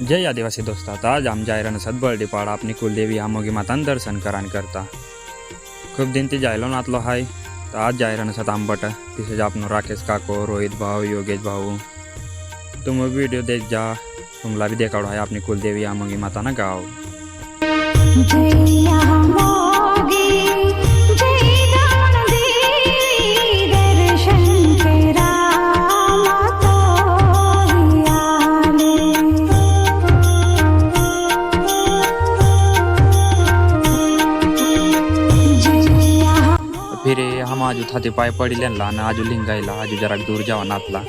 जय आदिवासी दोस्तात आज आमच्या आयरन बर्डीपाडा आपली कुलदेवी आमोगी मातान दर्शन करान करता. खूप दिन ती जायलो नातलो हाय तर आज जायरन सत आंबट तिथे आपण राकेश काको रोहित भाऊ योगेश भाऊ. तुम व्हिडिओ देख जा तुम्हाला भी देखाडो आहे आपली कुलदेवी आमोगी माता ना गाव रे हम आजू थाते पाय पडिले ना आजू लिंगायला आजू जरा दूर जावा नातला.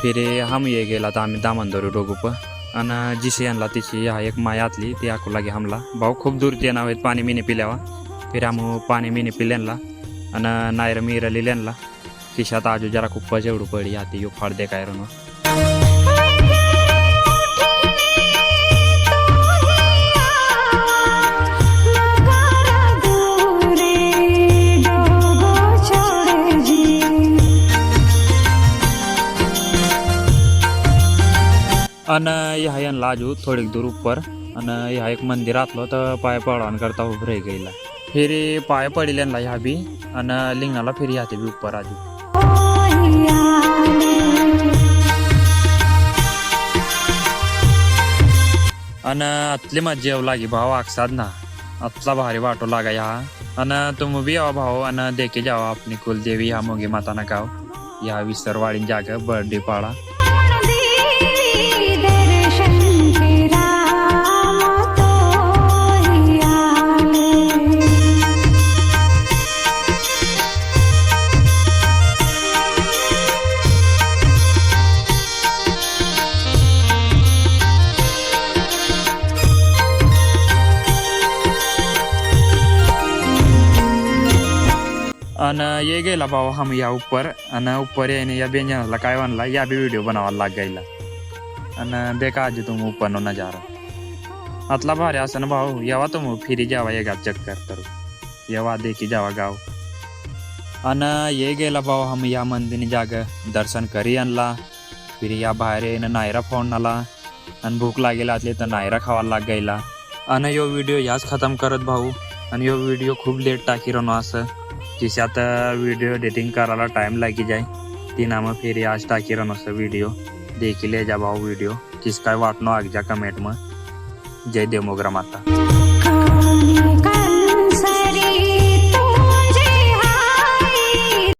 फिरे फिर हम ये गेला तर आम्ही दामनदरू रोगूप आणि जिशी आणला तिची हा एक मायातली ती आखू लागे हमला. भाऊ खूप दूर ते नाव आहेत पाणी मिनी पिल्यावा. फिर पाणी मिनी पिल्यांना आणि नायर मिरली लेनला खिशात आजू जरा खूप जेवढू पडी आती यो फाड दे काय रणू आणि ह्या यांना आजू थोडीक दूर उपर. आणि ह्या एक मंदिर मंदिरातलो तर पाय पडवान करता उभरे राही गेला फिर पाय पडिल्यांना ह्या बी आणि लिंगाला फिरी हाते बी उपर आजू आणि आतली मज्जा येऊ लागी भाऊ आकसाद ना. आतला भारी वाटो लागा ह्या आणि तुम्ही बी यावा भाऊ आणि देखे जावा आपली कुलदेवी ह्या मोगी माताना गाव. ह्या विसरवाडी जागा बर्थडे पाडा. आणि ये गेला भाऊ हम या उपर. आणि उपर याने या व्यंजनाला काय म्हणला या बी व्हिडिओ बनावा लाग गेला आणि देखा आजी तुम उपर नो नजारा. आतला भारी असं ना भाऊ यावा तुम फिरी जावा ये गाव चक्कर तर. येवा देखी जावा गाव. आणि ये गेला भाऊ हम या मंदिर जाग दर्शन करी आणला फिर या बाहेर येणं नायरा फोन आला. आणि भूक लागेल आतली तर नायरा खावा लाग गेला आणि यो व्हिडिओ याच खतम करत भाऊ. आणि यो व्हिडिओ खूप लेट टाकी रनो असं. जिशात वीडियो एडिटिंग करायला टाइम लागी जाय. ती नामं फिर आज टाकी रनोस व्हिडिओ देखील जा भाऊ व्हिडिओ किस काय वाटणं आगजा कमेंट मग जय देमोग्राम आता